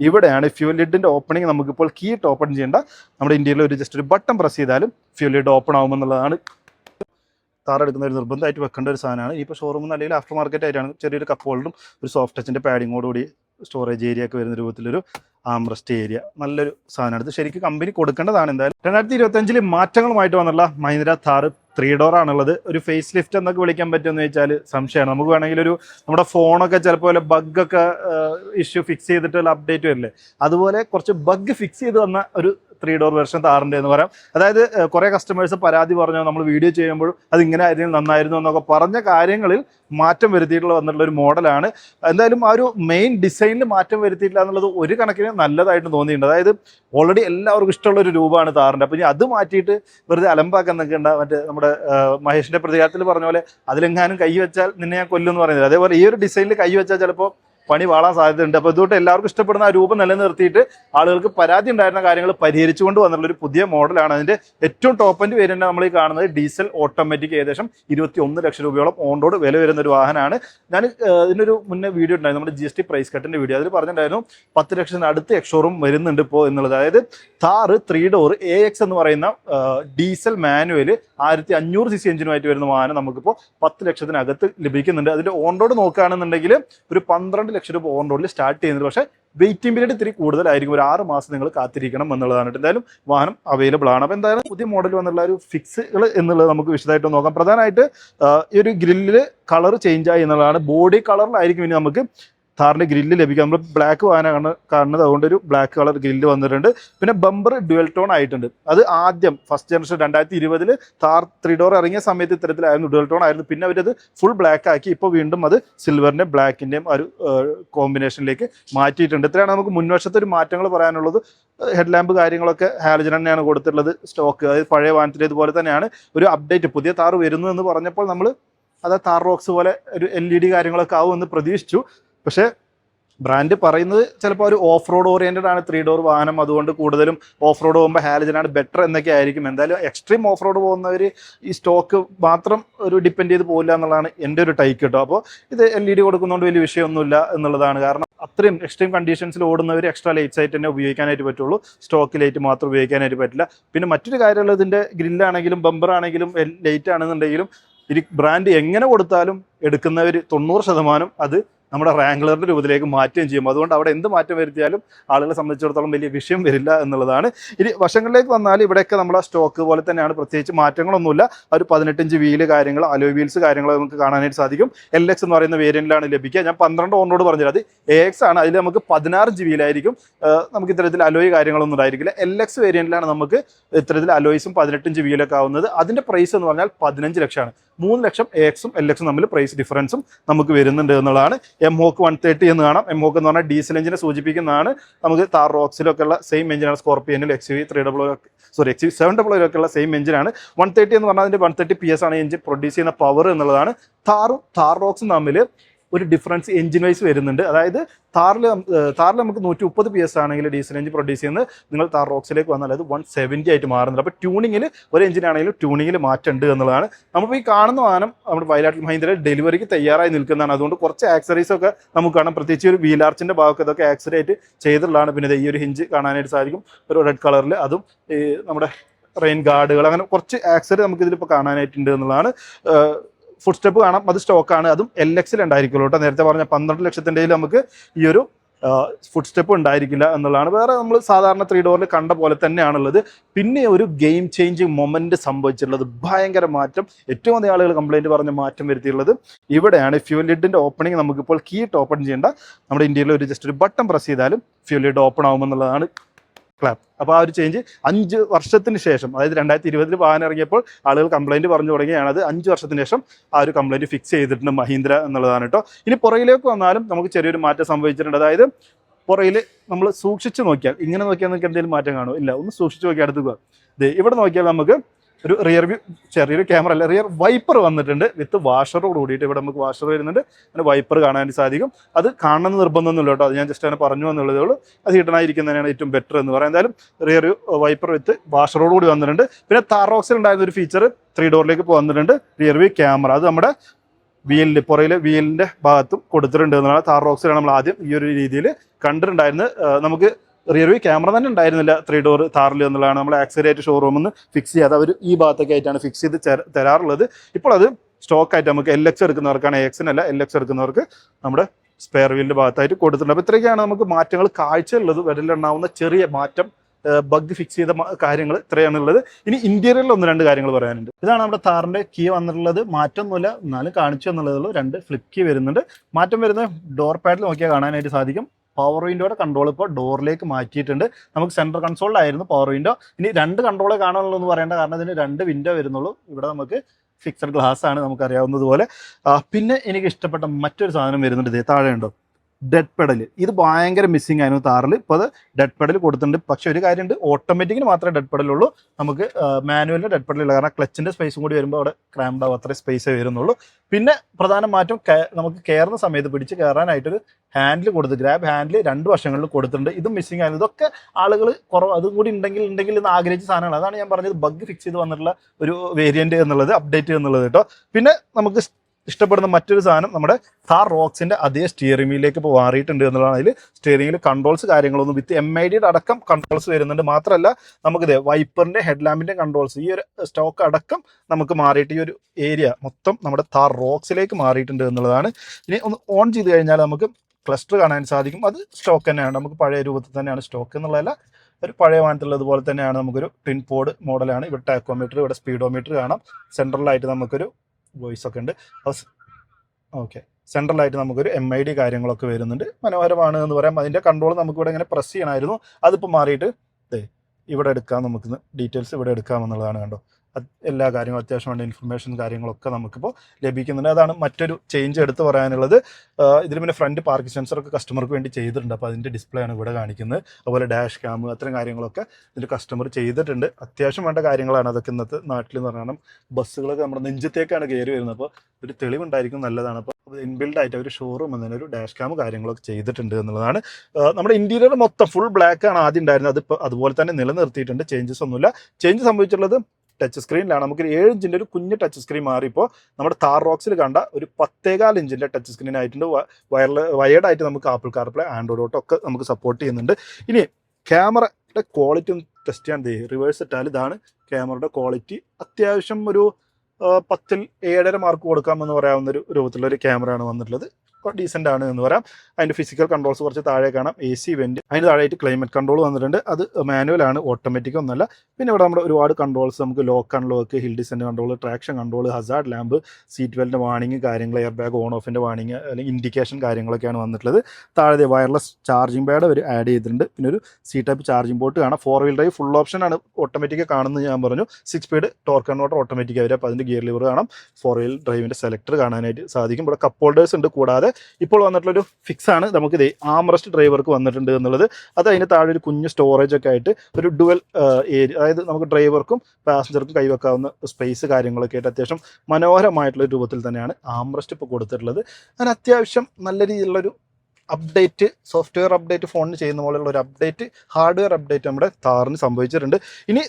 ഇവിടെയാണ് ഫ്യൂൽ ലിഡിന്റെ ഓപ്പണിംഗ് നമുക്കിപ്പോൾ കീ ഓപ്പൺ ചെയ്യേണ്ട. നമ്മുടെ ഇന്ത്യയിൽ ഒരു ജസ്റ്റ് ഒരു ബട്ടൺ പ്രസ് ചെയ്താലും ഫ്യൂൽ ലിഡ് ഓപ്പൺ ആകുമെന്നുള്ളതാണ് എടുക്കുന്ന ഒരു നിർബന്ധമായിട്ട് വെക്കേണ്ട ഒരു സാധനമാണ്. ഇപ്പോൾ ഷോറൂമിൽ അല്ലെങ്കിൽ ആഫ്റ്റർ മാർക്കറ്റ് ആയിട്ടാണ് ചെറിയൊരു കപ്പ് ഹോൾഡും ഒരു സോഫ്റ്റ് ടച്ചിന്റെ പാഡിങ്ങോടുകൂടി സ്റ്റോറേജ് ഏരിയ ഒക്കെ വരുന്ന രൂപത്തിലൊരു ആംറസ്റ്റ് ഏരിയ നല്ലൊരു സാധനമാണ്. ഇത് ശരിക്കും കമ്പനി കൊടുക്കേണ്ടതാണ് എന്തായാലും. രണ്ടായിരത്തി ഇരുപത്തഞ്ചിൽ മാറ്റങ്ങളുമായിട്ട് വന്നുള്ള മഹീന്ദ്ര താർ ത്രീ ഡോർ ആണുള്ളത്. ഒരു ഫേസ് ലിഫ്റ്റ് എന്നൊക്കെ വിളിക്കാൻ പറ്റുമെന്ന് വെച്ചാൽ സംശയമാണ്. നമുക്ക് വേണമെങ്കിൽ ഒരു നമ്മുടെ ഫോണൊക്കെ ചിലപ്പോൾ ബഗ് ഒക്കെ ഇഷ്യൂ ഫിക്സ് ചെയ്തിട്ടുള്ള അപ്ഡേറ്റ് വരില്ലേ? അതുപോലെ കുറച്ച് ബഗ് ഫിക്സ് ചെയ്ത് വന്ന ഒരു ത്രീ ഡോർ വെർഷൻ താറിന്റെ എന്ന് പറയാം. അതായത് കുറേ കസ്റ്റമേഴ്സ് പരാതി പറഞ്ഞു. നമ്മൾ വീഡിയോ ചെയ്യുമ്പോഴും അത് ഇങ്ങനെ ആയിരുന്നു നന്നായിരുന്നു എന്നൊക്കെ പറഞ്ഞ കാര്യങ്ങളിൽ മാറ്റം വരുത്തിയിട്ടുള്ള വന്നിട്ടുള്ള ഒരു മോഡലാണ്. എന്തായാലും ആ ഒരു മെയിൻ ഡിസൈനിൽ മാറ്റം വരുത്തിയിട്ടില്ല എന്നുള്ളത് ഒരു കണക്കിന് നല്ലതായിട്ട് തോന്നിയിട്ടുണ്ട്. അതായത് ഓൾറെഡി എല്ലാവർക്കും ഇഷ്ടമുള്ള ഒരു രൂപമാണ് താറിന്റെ. അപ്പോൾ ഇനി അത് മാറ്റിയിട്ട് വെറുതെ അലമ്പാക്കാൻ നിൽക്കേണ്ട മറ്റേ നമ്മുടെ മഹേഷിന്റെ പ്രതികാരത്തിൽ പറഞ്ഞ പോലെ അതിലെങ്ങാനും കൈ വെച്ചാൽ നിന്നെ ഞാൻ കൊല്ലുമെന്ന് പറയുന്നത് അതേപോലെ ഈ ഒരു ഡിസൈനിൽ കൈ വെച്ചാൽ ചിലപ്പോൾ പണി വാളാൻ സാധ്യതയുണ്ട്. അപ്പോൾ ഇതുകൊണ്ട് എല്ലാവർക്കും ഇഷ്ടപ്പെടുന്ന ആ രൂപം നിലനിർത്തിയിട്ട് ആളുകൾക്ക് പരാതി ഉണ്ടായിരുന്ന കാര്യങ്ങൾ പരിഹരിച്ചുകൊണ്ട് വന്നിട്ടുള്ള ഒരു പുതിയ മോഡലാണ്. അതിന്റെ ഏറ്റവും ടോപ്പ് എൻഡ് വേരിയന്റ് നമ്മൾ ഈ കാണുന്നത്. ഡീസൽ ഓട്ടോമാറ്റിക് ഏകദേശം ഇരുപത്തി ഒന്ന് ലക്ഷം രൂപയോളം ഓൺ റോഡ് വില വരുന്ന ഒരു വാഹനമാണ്. ഞാൻ ഇതിനൊരു മുന്നേ വീഡിയോ ഉണ്ടായിരുന്നു. നമ്മുടെ ജി എസ് ടി പ്രൈസ് കട്ടിന്റെ വീഡിയോ അതിൽ പറഞ്ഞിട്ടുണ്ടായിരുന്നു പത്ത് ലക്ഷത്തിന് അടുത്ത് എക്സോറും വരുന്നുണ്ട് ഇപ്പോൾ എന്നുള്ളത്. അതായത് Thar three door A X എന്ന് പറയുന്ന ഡീസൽ മാനുവൽ ആയിരത്തി അഞ്ഞൂറ് സി സി എഞ്ചിനുമായിട്ട് വരുന്ന വാഹനം നമുക്കിപ്പോൾ പത്ത് ലക്ഷത്തിനകത്ത് ലഭിക്കുന്നുണ്ട്. അതിന്റെ ഓൺ റോഡ് നോക്കുകയാണെന്നുണ്ടെങ്കിൽ ഒരു പന്ത്രണ്ട് ലക്ഷം രൂപ ഓൺ റോഡിൽ സ്റ്റാർട്ട് ചെയ്യുന്നുണ്ട് പക്ഷേ വെയിറ്റിംഗ് പീരീഡ് ഇത്തിരി കൂടുതലായിരിക്കും. ഒരു ആറ് മാസം നിങ്ങൾ കാത്തിരിക്കണം എന്നുള്ളതാണ്. എന്തായാലും വാഹനം അവൈലബിൾ ആണ്. അപ്പോൾ എന്തായാലും പുതിയ മോഡൽ വന്നുള്ള ഒരു ഫിക്സുകൾ എന്നുള്ളത് നമുക്ക് വിശദമായിട്ട് നോക്കാം. പ്രധാനമായിട്ട് ഈ ഒരു ഗ്രില്ലിൽ കളർ ചേഞ്ച് ആയി എന്നുള്ളതാണ്. ബോഡി കളറിലായിരിക്കും ഇനി നമുക്ക് താറിന്റെ ഗ്രില്ല് ലഭിക്കും. നമ്മൾ ബ്ലാക്ക് വാഹനമാണ് കാണുന്നത് അതുകൊണ്ട് ഒരു ബ്ലാക്ക് കളർ ഗ്രില്ല് വന്നിട്ടുണ്ട്. പിന്നെ ബമ്പർ ഡ്യുവൽ ടോൺ ആയിട്ടുണ്ട്. അത് ആദ്യം ഫസ്റ്റ് ജനറേഷൻ രണ്ടായിരത്തി ഇരുപതിൽ താർ ത്രീ ഡോർ ഇറങ്ങിയ സമയത്ത് ഇത്തരത്തിലായിരുന്നു ഡ്യുവൽ ടോൺ ആയിരുന്നു. പിന്നെ അവരത് ഫുൾ ബ്ലാക്ക് ആക്കി ഇപ്പോൾ വീണ്ടും അത് സിൽവറിന്റെ ബ്ലാക്കിന്റെയും ഒരു കോമ്പിനേഷനിലേക്ക് മാറ്റിയിട്ടുണ്ട്. ഇത്രയാണ് നമുക്ക് മുൻവശത്തെ ഒരു മാറ്റങ്ങൾ പറയാനുള്ളത്. ഹെഡ് ലാമ്പ് കാര്യങ്ങളൊക്കെ ഹാലജൻ തന്നെയാണ് കൊടുത്തിട്ടുള്ളത് സ്റ്റോക്ക് അതായത് പഴയ വാഹനത്തിലേതുപോലെ തന്നെയാണ് ഒരു അപ്ഡേറ്റ് പുതിയ താർ വരുന്നു എന്ന് പറഞ്ഞപ്പോൾ നമ്മൾ അത് താർ റോക്സ് പോലെ ഒരു എൽ ഇ ഡി കാര്യങ്ങളൊക്കെ ആവുമെന്ന് പ്രതീക്ഷിച്ചു. പക്ഷേ ബ്രാൻഡ് പറയുന്നത് ചിലപ്പോൾ ഒരു ഓഫ് റോഡ് ഓറിയന്റഡ് ആണ് ത്രീ ഡോർ വാഹനം അതുകൊണ്ട് കൂടുതലും ഓഫ് റോഡ് പോകുമ്പോൾ ഹാലജനാണ് ബെറ്റർ എന്നൊക്കെ ആയിരിക്കും. എന്തായാലും എക്സ്ട്രീം ഓഫ് റോഡ് പോകുന്നവർ ഈ സ്റ്റോക്ക് മാത്രം ഒരു ഡിപ്പെൻഡ് ചെയ്ത് പോകില്ല എന്നുള്ളതാണ് എന്റെ ഒരു ടൈക്ക് കേട്ടോ. അപ്പോൾ ഇത് എൽ ഇ ഡി കൊടുക്കുന്നതുകൊണ്ട് വലിയ വിഷയമൊന്നുമില്ല എന്നുള്ളതാണ്. കാരണം അത്രയും എക്സ്ട്രീം കണ്ടീഷൻസിൽ ഓടുന്നവർ എക്സ്ട്രാ ലൈറ്റ്സ് ആയിട്ട് തന്നെ ഉപയോഗിക്കാനായിട്ട് പറ്റുള്ളൂ. സ്റ്റോക്ക് ലൈറ്റ് മാത്രം ഉപയോഗിക്കാനായിട്ട് പറ്റില്ല. പിന്നെ മറ്റൊരു കാര്യമുള്ളത് ഇതിന്റെ ഗ്രില്ലാണെങ്കിലും ബമ്പർ ആണെങ്കിലും ലൈറ്റ് ആണെന്നുണ്ടെങ്കിലും ഈ ബ്രാൻഡ് എങ്ങനെ കൊടുത്താലും എടുക്കുന്നവർ തൊണ്ണൂറ് ശതമാനം അത് നമ്മുടെ റാങ്ക്ലറിന്റെ രൂപത്തിലേക്ക് മാറ്റുകയും ചെയ്യും. അതുകൊണ്ട് അവിടെ എന്ത് മാറ്റം വരുത്തിയാലും ആളുകളെ സംബന്ധിച്ചിടത്തോളം വലിയ വിഷയം വരില്ല എന്നുള്ളതാണ്. ഇനി വശങ്ങളിലേക്ക് വന്നാൽ ഇവിടെയൊക്കെ നമ്മുടെ സ്റ്റോക്ക് പോലെ തന്നെയാണ്. പ്രത്യേകിച്ച് മാറ്റങ്ങളൊന്നുമില്ല. ഒരു പതിനെട്ടഞ്ച് വീൽ കാര്യങ്ങൾ അലോ വീൽസ് കാര്യങ്ങൾ നമുക്ക് കാണാനായിട്ട് സാധിക്കും. എൽ എക്സ് എന്ന് പറയുന്ന വേരിയന്റിലാണ് ലഭിക്കുക. ഞാൻ പന്ത്രണ്ട് ഓണോട് പറഞ്ഞത് അത് എ എക്സ് ആണ്. അതിൽ നമുക്ക് പതിനാറ് ജി ബിയിലായിരിക്കും നമുക്ക് ഇത്തരത്തിൽ അലോയ് കാര്യങ്ങളൊന്നും ഉണ്ടായിരിക്കില്ല. എൽ എക്സ് വേരിയന്റിലാണ് നമുക്ക് ഇത്തരത്തിൽ അലോയ്സും പതിനെട്ടഞ്ച് വീലൊക്കെ ആവുന്നത്. അതിന്റെ പ്രൈസ് എന്ന് പറഞ്ഞാൽ പതിനഞ്ച് ലക്ഷമാണ്. മൂന്ന് ലക്ഷം എ എക്സും എൽ എക്സും തമ്മിൽ പ്രൈസ് ഡിഫറൻസും നമുക്ക് വരുന്നുണ്ട് എന്നുള്ളതാണ് എം ഹോക്ക് വൺ തേർട്ടി എന്ന് കാണാം. എം ഹോക്ക് എന്ന് പറഞ്ഞാൽ ഡീസൽ എഞ്ചിനെ സൂചിപ്പിക്കുന്നതാണ്. നമുക്ക് താർ റോക്സിലൊക്കെ ഉള്ള സെയിം എഞ്ചിനാണ് സ്കോർപ്പിയനിൽ X V three double sorry X V seven ഡബിളിലൊക്കെ ഉള്ള സെയിം എഞ്ചിനാണ് വൺ തേർട്ടി എന്ന് പറഞ്ഞാൽ അതിന്റെ വൺ തേർട്ടി പി എസ് ആണ് എഞ്ചിൻ പ്രൊഡ്യൂസ് ചെയ്യുന്ന പവർ എന്നുള്ളതാണ്. താറും താർ റോക്സും തമ്മിൽ ഒരു ഡിഫറൻസ് എഞ്ചിൻ വൈസ് വരുന്നുണ്ട്. അതായത് താറിൽ താറിൽ നമുക്ക് നൂറ്റി മുപ്പത് പി എസ് ആണെങ്കിൽ ഡീസൽ എഞ്ചിൻ പ്രൊഡ്യൂസ് ചെയ്യുന്നത് നിങ്ങൾ താർ റോക്സിലേക്ക് വന്നാൽ അത് വൺ സെവന്റി ആയിട്ട് മാറുന്നുണ്ട്. അപ്പോൾ ട്യൂണിങ്ങിൽ ഒരു എഞ്ചിൻ ആണെങ്കിലും ട്യൂണിങ്ങിൽ മാറ്റമുണ്ട് എന്നുള്ളതാണ്. നമ്മളിപ്പോൾ ഈ കാണുന്ന വാഹനം നമ്മുടെ വയലാട്ടിൽ മഹീന്ദ്ര ഡെലിവറിക്ക് തയ്യാറായി നിൽക്കുന്നതാണ്. അതുകൊണ്ട് കുറച്ച് ആക്സറീസ് ഒക്കെ നമുക്ക് കാണാം. പ്രത്യേകിച്ച് ഒരു വീലാർച്ചിന്റെ ഭാഗമൊക്കെ ഇതൊക്കെ ആക്സറേറ്റ് ചെയ്തിട്ടുള്ളതാണ്. പിന്നെ ഈ ഒരു ഹിഞ്ച് കാണാനായിട്ട് സാധിക്കും. ഒരു റെഡ് കളറിൽ അതും ഈ നമ്മുടെ റെയിൻ ഗാർഡുകൾ അങ്ങനെ കുറച്ച് ആക്സറി നമുക്ക് ഇതിലിപ്പോൾ കാണാനായിട്ടുണ്ട് എന്നുള്ളതാണ്. ഫുഡ് സ്റ്റെപ്പ് കാണാം. അത് സ്റ്റോക്കാണ് അതും എൽ എക്സിൽ ഉണ്ടായിരിക്കുള്ളൂ കേട്ടോ. നേരത്തെ പറഞ്ഞ പന്ത്രണ്ട് ലക്ഷത്തിന്റെ നമുക്ക് ഈ ഒരു ഫുഡ് സ്റ്റെപ്പ് ഉണ്ടായിരിക്കില്ല എന്നുള്ളതാണ്. വേറെ നമ്മൾ സാധാരണ ത്രീ ഡോറിൽ കണ്ട പോലെ തന്നെയാണുള്ളത്. പിന്നെ ഒരു ഗെയിം ചേഞ്ചിങ് മൊമെന്റ് സംഭവിച്ചിട്ടുള്ളത്. ഭയങ്കര മാറ്റം. ഏറ്റവും അധികം ആളുകൾ കംപ്ലൈന്റ് പറഞ്ഞ മാറ്റം വരുത്തിയുള്ളത് ഇവിടെയാണ് ഫ്യൂൽ ലിഡിന്റെ ഓപ്പണിംഗ് നമുക്കിപ്പോൾ കീ ടോപ്പൺ ചെയ്യേണ്ട. നമ്മുടെ ഇന്ത്യയിൽ ഒരു ജസ്റ്റ് ഒരു ബട്ടൺ പ്രസ് ചെയ്താലും ഫ്യൂൽ ലിഡ് ഓപ്പൺ ആകുമെന്നുള്ളതാണ് ക്ലാപ്പ് അപ്പോൾ ആ ഒരു ചേഞ്ച് അഞ്ച് വർഷത്തിന് ശേഷം അതായത് രണ്ടായിരത്തി ഇരുപതിൽ വാഹനം ഇറങ്ങിയപ്പോൾ ആളുകൾ കംപ്ലൈന്റ് പറഞ്ഞു തുടങ്ങിയാണ് അത് അഞ്ച് വർഷത്തിന് ശേഷം ആ ഒരു കംപ്ലൈന്റ് ഫിക്സ് ചെയ്തിട്ടുണ്ട് മഹീന്ദ്ര എന്നുള്ളതാണ് കേട്ടോ ഇനി പുറകിലേക്ക് വന്നാലും നമുക്ക് ചെറിയൊരു മാറ്റം സംഭവിച്ചിട്ടുണ്ട്. അതായത് പുറയിൽ നമ്മൾ സൂക്ഷിച്ച് നോക്കിയാൽ ഇങ്ങനെ നോക്കിയാൽ നിങ്ങൾക്ക് എന്തെങ്കിലും മാറ്റം കാണുമോ? ഇല്ല ഒന്ന് സൂക്ഷിച്ച് നോക്കി അടുത്ത് ഇവിടെ നോക്കിയാൽ നമുക്ക് ഒരു റിയർ വ്യൂ ചെറിയൊരു ക്യാമറ അല്ല റിയർ വൈപ്പർ വന്നിട്ടുണ്ട് വിത്ത് വാഷറോട് കൂടിയിട്ട് ഇവിടെ നമുക്ക് വാഷർ വരുന്നുണ്ട്. അങ്ങനെ വൈപ്പർ കാണാൻ സാധിക്കും. അത് കാണണമെന്ന് നിർബന്ധമൊന്നുമില്ല കേട്ടോ. അത് ഞാൻ ജസ്റ്റ് അങ്ങനെ പറഞ്ഞു എന്നുള്ളതേ ഉള്ളൂ. അത് ഹിഡനായിരിക്കുന്നതിനാണ് ഏറ്റവും ബെറ്റർ എന്ന് പറയാം. എന്തായാലും റിയർ വ്യൂ വൈപ്പർ വിത്ത് വാഷറോട് കൂടി വന്നിട്ടുണ്ട്. പിന്നെ താറോക്സിൽ ഉണ്ടായിരുന്ന ഒരു ഫീച്ചർ ത്രീ ഡോറിലേക്ക് വന്നിട്ടുണ്ട് റിയർ വ്യൂ ക്യാമറ അത് നമ്മുടെ വീലിന്റെ പുറയിലെ വീലിന്റെ ഭാഗത്തും കൊടുത്തിട്ടുണ്ട്. എന്നാണ് താർ റോക്സിലാണ് നമ്മൾ ആദ്യം ഈ ഒരു രീതിയിൽ കണ്ടിട്ടുണ്ടായിരുന്നത്. ആ, നമുക്ക് റിയർ വ്യൂ ക്യാമറ തന്നെ ഉണ്ടായിരുന്നില്ല. ത്രീ ഡോർ താറിൽ എന്നുള്ളതാണ് നമ്മൾ ആക്സിഡേറ്റ് ഷോറൂമിൽ നിന്ന് ഫിക്സ് ചെയ്യാതെ അവർ ഈ ഭാഗത്തൊക്കെ ആയിട്ടാണ് ഫിക്സ് ചെയ്ത് തര- തരാറുള്ളത്. ഇപ്പോൾ അത് സ്റ്റോക്ക് ആയിട്ട് നമുക്ക് എൽ എക്സ് എടുക്കുന്നവർക്കാണ് എക്സിനല്ല എൽ എക്സ് എടുക്കുന്നവർക്ക് നമ്മുടെ സ്പെയർ വീലിന്റെ ഭാഗത്തായിട്ട് കൊടുത്തിട്ടുണ്ട്. അപ്പോൾ ഇത്രയൊക്കെയാണ് നമുക്ക് മാറ്റങ്ങൾ കാഴ്ചയുള്ളത് വിരലിലുണ്ടാവുന്ന ചെറിയ മാറ്റം ബഗ് ഫിക്സ് ചെയ്ത കാര്യങ്ങൾ ഇത്രയാണുള്ളത്. ഇനി ഇന്റീരിയറിൽ ഒന്ന് രണ്ട് കാര്യങ്ങൾ പറയാനുണ്ട്. ഇതാണ് നമ്മുടെ താറിന്റെ കീ വന്നിട്ടുള്ളത്. മാറ്റമൊന്നുമില്ല. എന്നാലും കാണിച്ചു എന്നുള്ളതുള്ളൂ രണ്ട് ഫ്ലിപ്പ് കീ വരുന്നുണ്ട്. മാറ്റം വരുന്ന ഡോർ പാഡിൽ നോക്കിയാൽ കാണാനായിട്ട് സാധിക്കും. പവർ വിൻഡോയുടെ കൺട്രോൾ ഇപ്പോൾ ഡോറിലേക്ക് മാറ്റിയിട്ടുണ്ട്. നമുക്ക് സെൻട്രൽ കൺസോളിലായിരുന്നു പവർ വിൻഡോ ഇനി രണ്ട് കൺട്രോളേ കാണാനുള്ളൂ എന്ന് പറയേണ്ട കാരണം ഇതിന് രണ്ട് വിൻഡോ വരുന്നുള്ളൂ. ഇവിടെ നമുക്ക് ഫിക്സഡ് ഗ്ലാസ് ആണ് നമുക്കറിയാവുന്നതുപോലെ പിന്നെ എനിക്ക് ഇഷ്ടപ്പെട്ട മറ്റൊരു സാധനം വരുന്നുണ്ട്. ഇതേ താഴെ ഉണ്ടോ? ഡെഡ് പെഡൽ ഇത് ഭയങ്കര മിസ്സിങ് ആയിരുന്നു താറിൽ ഇപ്പോൾ അത് ഡെഡ് പെഡൽ കൊടുത്തിട്ടുണ്ട്. പക്ഷേ ഒരു കാര്യമുണ്ട് ഓട്ടോമാറ്റിക്കിന് മാത്രമേ ഡെഡ് പെഡലുള്ളൂ നമുക്ക് മാനുവലിന്റെ ഡെഡ് പെഡൽ ഇല്ല. കാരണം ക്ലച്ചിന്റെ സ്പേസും കൂടി വരുമ്പോൾ അവിടെ ക്രാംഡ് ആവും. അത്രയും സ്പേസേ വരുന്നുള്ളൂ. പിന്നെ പ്രധാന മാറ്റം നമുക്ക് കയറുന്ന സമയത്ത് പിടിച്ച് കയറാനായിട്ടൊരു ഹാൻഡിൽ കൊടുത്ത് ഗ്രാബ് ഹാൻഡിൽ രണ്ട് വശങ്ങളിൽ കൊടുത്തിട്ടുണ്ട്. ഇതും മിസ്സിംഗ് ആയിരുന്നു. ഇതൊക്കെ ആളുകൾ കുറവ് അതും കൂടി ഉണ്ടെങ്കിൽ ഉണ്ടെങ്കിൽ എന്ന് ആഗ്രഹിച്ച സാധനങ്ങൾ അതാണ് ഞാൻ പറഞ്ഞത്. ബഗ് ഫിക്സ് ചെയ്ത് വന്നിട്ടുള്ള ഒരു വേരിയന്റ് എന്നുള്ളത് അപ്ഡേറ്റ് എന്നുള്ളത് കേട്ടോ. പിന്നെ നമുക്ക് ഇഷ്ടപ്പെടുന്ന മറ്റൊരു സാധനം നമ്മുടെ താർ റോക്സിന്റെ അതേ സ്റ്റിയറിംഗ് വീലിലേക്ക് ഇപ്പോൾ മാറിയിട്ടുണ്ട് എന്നുള്ളതാണ്. അതിൽ സ്റ്റിയറിംഗിൽ കൺട്രോൾസ് കാര്യങ്ങളൊന്നും വിത്ത് എം ഐ ഡിയുടെ അടക്കം കൺട്രോൾസ് വരുന്നുണ്ട്. മാത്രമല്ല നമുക്കിത് വൈപ്പറിന്റെ ഹെഡ്ലാമ്പിന്റെ കൺട്രോൾസ് ഈ ഒരു സ്റ്റോക്ക് അടക്കം നമുക്ക് മാറിയിട്ട് ഈ ഒരു ഏരിയ മൊത്തം നമ്മുടെ താർ റോക്സിലേക്ക് മാറിയിട്ടുണ്ട് എന്നുള്ളതാണ്. ഇനി ഒന്ന് ഓൺ ചെയ്ത് കഴിഞ്ഞാൽ നമുക്ക് ക്ലസ്റ്റർ കാണാൻ സാധിക്കും. അത് സ്റ്റോക്ക് തന്നെയാണ്. നമുക്ക് പഴയ രൂപത്തിൽ തന്നെയാണ് സ്റ്റോക്ക് എന്നുള്ളതല്ല ഒരു പഴയ വാനത്തിലുള്ളതുപോലെ തന്നെയാണ് നമുക്കൊരു ടിൻ പോഡ് മോഡലാണ് ഇവിടെ ടാക്കോമീറ്റർ ഇവിടെ സ്പീഡോമീറ്റർ കാണാം. സെൻട്രലായിട്ട് നമുക്കൊരു വോയിസ് ഒക്കെ ഉണ്ട് ഓക്കെ. സെൻട്രലായിട്ട് നമുക്കൊരു എം ഐ ഡി കാര്യങ്ങളൊക്കെ വരുന്നുണ്ട്. മനോഹരമാണ് എന്ന് പറയാം. അതിന്റെ കൺട്രോൾ നമുക്ക് ഇവിടെ ഇങ്ങനെ പ്രസ് ചെയ്യണമായിരുന്നു. അതിപ്പോൾ മാറിയിട്ട് ഇവിടെ എടുക്കാം നമുക്ക് ഡീറ്റെയിൽസ് ഇവിടെ എടുക്കാം എന്നുള്ളതാണ് കണ്ടോ. എല്ലാ കാര്യങ്ങളും അത്യാവശ്യം വേണ്ട ഇൻഫർമേഷൻ കാര്യങ്ങളൊക്കെ നമുക്കിപ്പോൾ ലഭിക്കുന്നുണ്ട്. അതാണ് മറ്റൊരു ചേഞ്ച് എടുത്ത് പറയാനുള്ളത്. ഇതിൽ പിന്നെ ഫ്രണ്ട് പാർക്ക് സെൻസർ ഒക്കെ കസ്റ്റമർക്ക് വേണ്ടി ചെയ്തിട്ടുണ്ട്. അപ്പോൾ അതിന്റെ ഡിസ്പ്ലേ ആണ് ഇവിടെ കാണിക്കുന്നത്. അതുപോലെ ഡാഷ് ക്യാം അത്തരം കാര്യങ്ങളൊക്കെ ഇതിൽ കസ്റ്റമർ ചെയ്തിട്ടുണ്ട്. അത്യാവശ്യം വേണ്ട കാര്യങ്ങളാണ് അതൊക്കെ ഇന്നത്തെ നാട്ടിൽ എന്ന് പറഞ്ഞാൽ ബസ്സുകളൊക്കെ നമ്മുടെ നെഞ്ചത്തേക്കാണ് കയറി വരുന്നത്. അപ്പോൾ ഒരു തെളിവുണ്ടായിരിക്കും നല്ലതാണ്. അപ്പോൾ ഇൻബിൽഡ് ആയിട്ട് ഒരു ഷോറൂം എന്നതിന് ഒരു ഡാഷ് ക്യാം കാര്യങ്ങളൊക്കെ ചെയ്തിട്ടുണ്ട് എന്നുള്ളതാണ്. നമ്മുടെ ഇന്റീരിയർ മൊത്തം ഫുൾ ബ്ലാക്ക് ആണ് ആദ്യം ഉണ്ടായിരുന്നത്. അതിപ്പോൾ അതുപോലെ തന്നെ നിലനിർത്തിയിട്ടുണ്ട്. ചേഞ്ചസ് ഒന്നുമില്ല. ചേഞ്ച് സംഭവിച്ചിട്ടുള്ളത് ടച്ച് സ്ക്രീനിലാണ് നമുക്ക് ഏഴ് ഇഞ്ചിന്റെ ഒരു കുഞ്ഞ് ടച്ച് സ്ക്രീൻ മാറിയപ്പോൾ നമ്മുടെ താർ റോക്സിൽ കണ്ട ഒരു പത്തേകാൽ ഇഞ്ചിന്റെ ടച്ച് സ്ക്രീൻ ആയിട്ടുണ്ട് വയർലെ വയേർഡ് ആയിട്ട് നമുക്ക് ആപ്പിൾ കാർപ്ലേ ആൻഡ്രോയിഡ് ഓട്ടോ ഒക്കെ നമുക്ക് സപ്പോർട്ട് ചെയ്യുന്നുണ്ട്. ഇനി ക്യാമറയുടെ ക്വാളിറ്റി ഒന്ന് ടെസ്റ്റ് ചെയ്യാൻ തീ റിവേഴ്സ് ഇട്ടാൽ ഇതാണ് ക്യാമറയുടെ ക്വാളിറ്റി അത്യാവശ്യം ഒരു പത്തിൽ ഏഴര മാർക്ക് കൊടുക്കാമെന്ന് പറയാവുന്ന ഒരു രൂപത്തിലുള്ള ഒരു ക്യാമറയാണ് വന്നിട്ടുള്ളത്. ഡീസെന്റ് ആണ് എന്ന് പറയാം. അതിന്റെ ഫിസിക്കൽ കൺട്രോൾസ് കുറച്ച് താഴെ കാണാം. എ സി വെന്റ് അതിന് താഴെയായിട്ട് ക്ലൈമറ്റ് കൺട്രോൾ വന്നിട്ടുണ്ട്. അത് മാനുവൽ ആണ് ഓട്ടോമാറ്റിക് ഒന്നല്ല പിന്നെ ഇവിടെ നമ്മുടെ ഒരുപാട് കൺട്രോൾസ് നമുക്ക് lock unlock hill descent control traction control hazard lamp seat ബെൽറ്റിന്റെ warning കാര്യങ്ങൾ എയർ ബാഗ് ഓൺ ഓഫിന്റെ വാണിംഗ് അല്ലെങ്കിൽ ഇൻഡിക്കേഷൻ കാര്യങ്ങളൊക്കെയാണ് വന്നിട്ടുള്ളത്. താഴെ വയർലെസ് ചാർജിങ് പാഡ് അവർ ആഡ് ചെയ്തിട്ടുണ്ട്. പിന്നെ ഒരു സി ടൈപ്പ് ചാർജിങ് പോർട്ട് കാണാം. Four wheel drive full option ആണ്. ഓട്ടോമാറ്റിക് കാണുന്നത് ഞാൻ പറഞ്ഞു. Six speed torque converter automatic വരും. അപ്പോൾ അതിന്റെ ഗിയർ ലിവർ കാണാം. ഫോർ വീൽ ഡ്രൈവിന്റെ സെലക്ടർ കാണാനായിട്ട് സാധിക്കും. ഇവിടെ കപ്പ് ഹോൾഡേഴ്സ് ഉണ്ട്. കൂടാതെ ഇപ്പോൾ വന്നിട്ടുള്ളൊരു ഫിക്സ് നമുക്ക് ഇതേ ആംറസ്റ്റ് ഡ്രൈവർക്ക് വന്നിട്ടുണ്ട് എന്നുള്ളത്. അത് അതിന് താഴെ ഒരു കുഞ്ഞ് സ്റ്റോറേജ് ഒക്കെ ആയിട്ട് ഒരു ഡുവൽ ഏരിയ അതായത് നമുക്ക് ഡ്രൈവർക്കും പാസഞ്ചർക്കും കൈവെക്കാവുന്ന സ്പേസ് കാര്യങ്ങളൊക്കെ ആയിട്ട് അത്യാവശ്യം മനോഹരമായിട്ടുള്ള രൂപത്തിൽ തന്നെയാണ് ആംറസ്റ്റ് ഇപ്പോൾ കൊടുത്തിട്ടുള്ളത്. അതിന് അത്യാവശ്യം നല്ല രീതിയിലുള്ളൊരു അപ്ഡേറ്റ് സോഫ്റ്റ്വെയർ അപ്ഡേറ്റ് ഫോണിന് ചെയ്യുന്ന പോലെയുള്ള ഒരു അപ്ഡേറ്റ് ഹാർഡ്വെയർ അപ്ഡേറ്റ് നമ്മുടെ താറിന് സംഭവിച്ചിട്ടുണ്ട്. ഇനി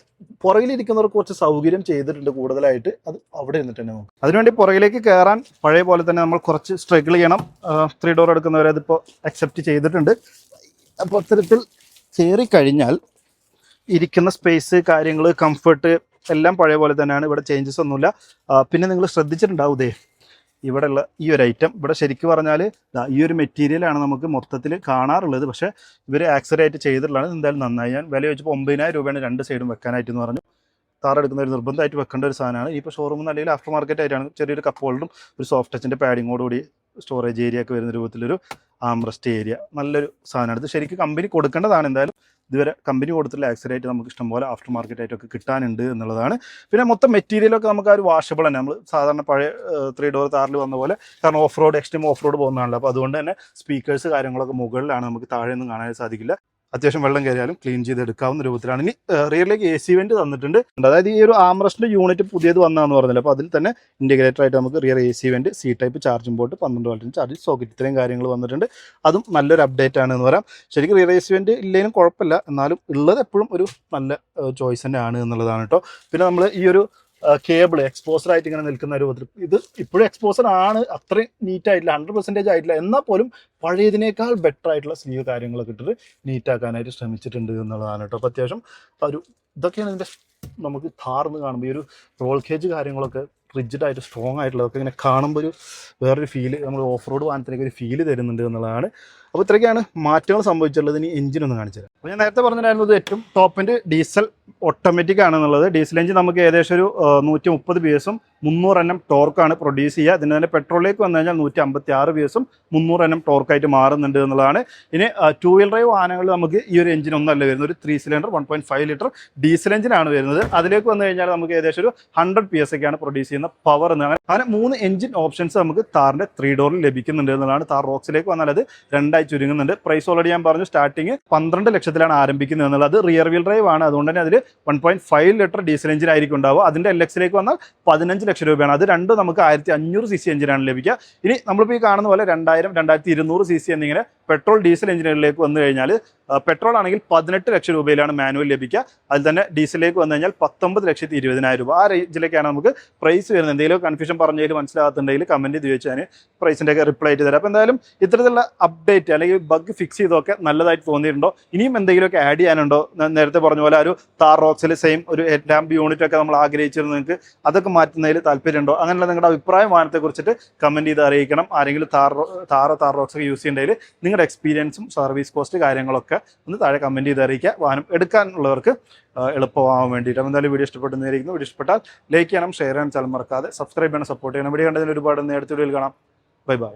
പുറകിലിരിക്കുന്നവർക്ക് കുറച്ച് സൗകര്യം ചെയ്തിട്ടുണ്ട് കൂടുതലായിട്ട്. അത് അവിടെ ഇരുന്നിട്ട് തന്നെ നോക്കാം. അതിനുവേണ്ടി പുറകിലേക്ക് കയറാൻ പഴയ പോലെ തന്നെ നമ്മൾ കുറച്ച് സ്ട്രഗിൾ ചെയ്യണം. ത്രീ ഡോർ എടുക്കുന്നവരെ അതിപ്പോൾ അക്സെപ്റ്റ് ചെയ്തിട്ടുണ്ട്. അപ്പോൾ അത്തരത്തിൽ കയറി കഴിഞ്ഞാൽ ഇരിക്കുന്ന സ്പേസ് കാര്യങ്ങൾ കംഫർട്ട് എല്ലാം പഴയ പോലെ തന്നെയാണ്. ഇവിടെ ചേഞ്ചസ് ഒന്നുമില്ല. പിന്നെ നിങ്ങൾ ശ്രദ്ധിച്ചിട്ടുണ്ടാവും ദേ ഇവിടെയുള്ള ഈ ഒരു ഐറ്റം ഇവിടെ ശരിക്കും പറഞ്ഞാൽ ഈ ഒരു മെറ്റീരിയലാണ് നമുക്ക് മൊത്തത്തിൽ കാണാറുള്ളത്. പക്ഷേ ഇവർ ആക്സറേറ്റ് ചെയ്തിട്ടുള്ളതാണ്. എന്തായാലും നന്നായി. ഞാൻ വില വെച്ചപ്പോൾ ഒമ്പതിനായിരം രൂപയാണ് രണ്ട് സൈഡും വെക്കാനായിട്ട് എന്ന് പറഞ്ഞു. താറെടുക്കുന്ന ഒരു നിർബന്ധമായിട്ട് വെക്കേണ്ട ഒരു സാധനമാണ്. ഇപ്പോൾ ഷോറൂമിൽ അല്ലെങ്കിൽ ആഫ്റ്റർ മാർക്കറ്റ് ആയിട്ടാണ് ചെറിയൊരു കപ്പ് ഹോൾഡറും ഒരു സോഫ്റ്റ് ടച്ചിന്റെ പാഡിങ്ങോടുകൂടി സ്റ്റോറേജ് ഏരിയ ഒക്കെ വരുന്ന രൂപത്തിലൊരു ആംറസ്റ്റ് ഏരിയ നല്ലൊരു സാധനമാണ്. ഇത് ശരിക്കും കമ്പനി കൊടുക്കേണ്ടതാണ് എന്തായാലും. ഇതുവരെ കമ്പനി കൊടുത്തിട്ടുള്ള ആക്സറായിട്ട് നമുക്ക് ഇഷ്ടംപോലെ ആഫ്റ്റർ മാർക്കറ്റ് ആയിട്ടൊക്കെ കിട്ടാനുണ്ട് എന്നുള്ളതാണ്. പിന്നെ മൊത്തം മെറ്റീരിയലൊക്കെ നമുക്ക് ആ ഒരു വാഷബിൾ തന്നെ. നമ്മൾ സാധാരണ പഴയ ത്രീ ഡോർ താറിൽ വന്ന പോലെ കാരണം off road extreme off road പോകുന്നതാണല്ലോ. അപ്പോൾ അതുകൊണ്ട് തന്നെ സ്പീക്കേഴ്സ് കാര്യങ്ങളൊക്കെ മുകളിലാണ് നമുക്ക് താഴെ ഒന്നും കാണാൻ സാധിക്കില്ല. അത്യാവശ്യം വെള്ളം കയറിയാലും ക്ലീൻ ചെയ്തെടുക്കാവുന്ന രൂപത്തിലാണ്. ഇനി റിയറിലേക്ക് എ സി വെന്റ് തന്നിട്ടുണ്ട്. അതായത് ഈ ഒരു ആംറസ്റ്റിന്റെ യൂണിറ്റ് പുതിയത് വന്നതെന്ന് പറഞ്ഞില്ല. അപ്പോൾ അതിൽ തന്നെ ഇൻഡിഗ്രേറ്റർ ആയിട്ട് നമുക്ക് rear A C vent C type charging port പന്ത്രണ്ട് വോൾട്ടിന് ചാർജ് സോക്കറ്റ് ഇത്രയും കാര്യങ്ങൾ വന്നിട്ടുണ്ട്. അതും നല്ലൊരു അപ്ഡേറ്റ് ആണെന്ന് പറയാം. ശരിക്കും റിയർ എ സി വെന്റ് ഇല്ലെങ്കിലും കുഴപ്പമില്ല. എന്നാലും ഉള്ളത് എപ്പോഴും ഒരു നല്ല ചോയ്സ് തന്നെയാണ് എന്നുള്ളതാണ് കേട്ടോ. പിന്നെ നമ്മൾ ഈ ഒരു കേബിൾ എക്സ്പോസർ ആയിട്ട് ഇങ്ങനെ നിൽക്കുന്ന രൂപത്തിൽ ഇത് ഇപ്പോഴും എക്സ്പോസർ ആണ്. അത്രയും നീറ്റ് ആയിട്ടില്ല. ഹൺഡ്രഡ് പെർസെന്റേജ് ആയിട്ടില്ല. എന്നാൽ പോലും പഴയതിനേക്കാൾ ബെറ്റർ ആയിട്ടുള്ള സ്ലീവ് കാര്യങ്ങളൊക്കെ ഇട്ടിട്ട് നീറ്റാക്കാനായിട്ട് ശ്രമിച്ചിട്ടുണ്ട് എന്നുള്ളതാണ് കേട്ടോ. അപ്പോൾ അത്യാവശ്യം ഒരു ഇതൊക്കെയാണ് ഇതിന്റെ നമുക്ക് ഥാർന്ന് കാണുമ്പോൾ ഈ ഒരു റോൾ കേജ് കാര്യങ്ങളൊക്കെ റിജിഡ് ആയിട്ട് സ്ട്രോങ് ആയിട്ടുള്ളതൊക്കെ ഇങ്ങനെ കാണുമ്പോൾ ഒരു വേറൊരു ഫീൽ നമ്മൾ ഓഫ് റോഡ് വാഹനത്തിലേക്ക് ഒരു ഫീൽ തരുന്നുണ്ട് എന്നുള്ളതാണ്. അപ്പോൾ ഇത്രയൊക്കെയാണ് മാറ്റങ്ങൾ സംഭവിച്ചിട്ടുള്ളത്. ഇനി എഞ്ചിൻ ഒന്ന് കാണിച്ചു തരാം. അപ്പോൾ ഞാൻ നേരത്തെ പറഞ്ഞിട്ടുണ്ടായിരുന്നത് ഏറ്റവും ടോപ്പിന്റെ ഡീസൽ ഓട്ടോമാറ്റിക് ആണെന്നുള്ളത്. ഡീസൽ എഞ്ചിൻ നമുക്ക് ഏകദേശം ഒരു നൂറ്റി മുപ്പത് ബി എസും മുന്നൂറ് എണ്ണം ടോർക്കാണ് പ്രൊഡ്യൂസ് ചെയ്യുക. ഇതിന് തന്നെ പെട്രോളിലേക്ക് വന്നു കഴിഞ്ഞാൽ നൂറ്റി അമ്പത്തി ആറ് ബി എസും മുന്നൂറ് എണ്ണം ടോർക്കായിട്ട് മാറുന്നുണ്ട് എന്നുള്ളതാണ്. ഇനി ടു വീൽ ഡ്രൈവ് വാഹനങ്ങളിൽ നമുക്ക് ഈ ഒരു എഞ്ചിൻ ഒന്നല്ല വരുന്നത്. ഒരു three cylinder one point five litre diesel എഞ്ചിനാണ് വരുന്നത്. അതിലേക്ക് വന്നു കഴിഞ്ഞാൽ നമുക്ക് ഏകദേശം ഒരു ഹൺഡ്രഡ് പി എസ് ഒക്കെയാണ് പ്രൊഡ്യൂസ് ചെയ്യുന്ന പവർ എന്ന് അങ്ങനെ അങ്ങനെ മൂന്ന് എഞ്ചിൻ ഓപ്ഷൻസ് നമുക്ക് താറിന്റെ ത്രീ ഡോറിൽ ലഭിക്കുന്നുണ്ട് എന്നുള്ളതാണ്. താർ റോക്സിലേക്ക് വന്നാൽ അത് രണ്ടായി ചുരുങ്ങുന്നുണ്ട്. പ്രൈസ് ഓൾറെഡി ഞാൻ പറഞ്ഞു സ്റ്റാർട്ടിങ് പന്ത്രണ്ട് ലക്ഷത്തിലാണ് ആരംഭിക്കുന്നത് എന്നുള്ളത്. റിയർ വീൽ ഡ്രൈവ് ആണ്. അതുകൊണ്ട് തന്നെ അതിൽ one point five litre diesel engine ആയിരിക്കും ഉണ്ടാവുക. അതിന്റെ എൽ എക്സിലേക്ക് വന്നാൽ പതിനഞ്ച് ലക്ഷം രൂപയാണ്. അത് രണ്ടും നമുക്ക് ആയിരത്തി അഞ്ഞൂറ് സി സി എഞ്ചിനാണ് ലഭിക്കുക. ഇനി നമ്മളിപ്പോൾ ഈ കാണുന്ന പോലെ രണ്ടായിരം രണ്ടായിരത്തി ഇരുന്നൂറ് സി സി എന്നിങ്ങനെ പെട്രോൾ ഡീസൽ എഞ്ചിനുകളിലേക്ക് വന്നു കഴിഞ്ഞാൽ പെട്രോൾ ആണെങ്കിൽ പതിനെട്ട് ലക്ഷം രൂപയിലാണ് മാനുവൽ ലഭിക്കുക. അതിൽ തന്നെ ഡീസലിലേക്ക് വന്നു കഴിഞ്ഞാൽ പത്തൊമ്പത് ലക്ഷത്തി ഇരുപതിനായിരം രൂപ. ആ റേഞ്ചിലേക്കാണ് നമുക്ക് പ്രൈസ് വരുന്നത്. എന്തെങ്കിലും കൺഫ്യൂഷൻ പറഞ്ഞതിൽ മനസ്സിലാകത്തുണ്ടെങ്കിൽ കമന്റ് ചെയ്ത് വെച്ചാൽ പ്രൈസിന്റെ ഒക്കെ റിപ്ലൈ ചെയ്ത് തരാം. അപ്പോൾ എന്തായാലും ഇത്തരത്തിലുള്ള അപ്ഡേറ്റ് അല്ലെങ്കിൽ ബഗ് ഫിക്സ് ചെയ്തൊക്കെ നല്ലതായിട്ട് തോന്നിയിട്ടുണ്ടോ? ഇനിയും എന്തെങ്കിലുമൊക്കെ ആഡ് ചെയ്യാനുണ്ടോ? നേരത്തെ പറഞ്ഞ പോലെ ഒരു താർ റോക്സിൽ സെയിം ഒരു ലാമ്പ് യൂണിറ്റ് ഒക്കെ നമ്മൾ ആഗ്രഹിച്ചിരുന്നു നിങ്ങൾക്ക് അതൊക്കെ മാറ്റുന്നതിൽ താല്പര്യമുണ്ടോ? അങ്ങനെയുള്ള നിങ്ങളുടെ അഭിപ്രായം വാഹനത്തെ കുറിച്ചിട്ട് കമന്റ് ചെയ്ത് അറിയിക്കണം. ആരെങ്കിലും താർ താറോ താർ റോക്സ് ഒക്കെ യൂസ് ചെയ്യേണ്ടതിൽ നിങ്ങളുടെ എക്സ്പീരിയൻസും സർവീസ് കോസ്റ്റ് കാര്യങ്ങളൊക്കെ ഒന്ന് താഴെ കമന്റ് ചെയ്ത് അറിയിക്കുക. വാഹനം എടുക്കാനുള്ളവർക്ക് എളുപ്പമാകാൻ വേണ്ടിയിട്ട്. എന്തായാലും വീഡിയോ ഇഷ്ടപ്പെടുന്നതായിരിക്കുന്നു വീഡിയോ ഇഷ്ടപ്പെട്ടാൽ ലൈക്ക് ചെയ്യണം ഷെയർ ചെയ്യാൻ ചാനൽ മറക്കാതെ സബ്സ്ക്രൈബ് ചെയ്യണം സപ്പോർട്ട് ചെയ്യണം. വീഡിയോ കണ്ടതിന് ഒരുപാട് നേരത്തെ വീഡിയോയിൽ കാണാം. Bye bye